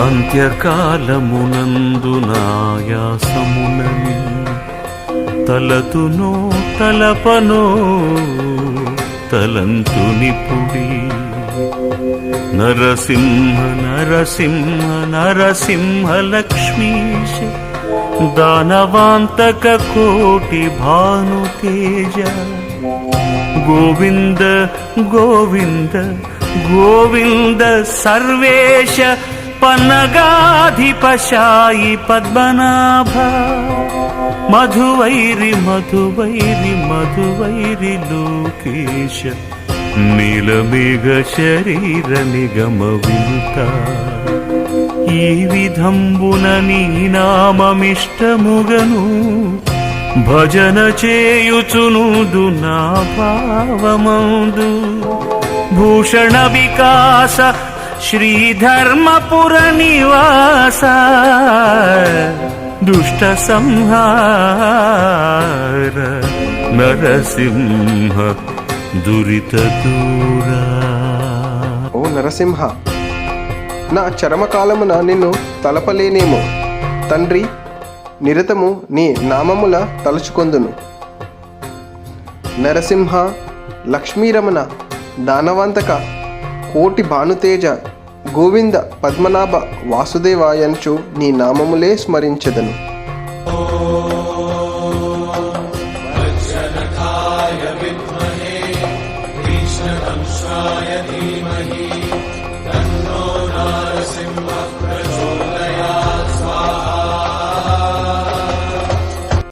అంత్యకాలమునందు నాయాసమునని తలతునో తలపనో తలంతునిపుడి నరసింహ నరసింహ నరసింహ లక్ష్మీశ దానవాంతక కోటి భానుతేజ. గోవింద గోవింద గోవింద సర్వేశ పన్నగాధిపశాయి పద్మనాభ. మధువైరి మధువైరి మధువైరి లోకేశ. నీలమేఘ శరీర నిగమ వినుత. ఈ విధంబున నీ నామమిష్టముగను భజన చేయుచునుదు నా భావమందు. భూషణ వికాస శ్రీధర్మపుర నివాస దుష్ట సంహార నరసింహ దురిత దూరా ఓ నరసింహ నా చరమకాలమున నిన్ను తలపలేనేమో. తండ్రి నిరతము నీ నామముల తలుచుకొందును. నరసింహ లక్ష్మీరమణ దానవంతక కోటి భానుతేజ గోవింద పద్మనాభ వాసుదేవాయంచు నీ నామములే స్మరించెదను.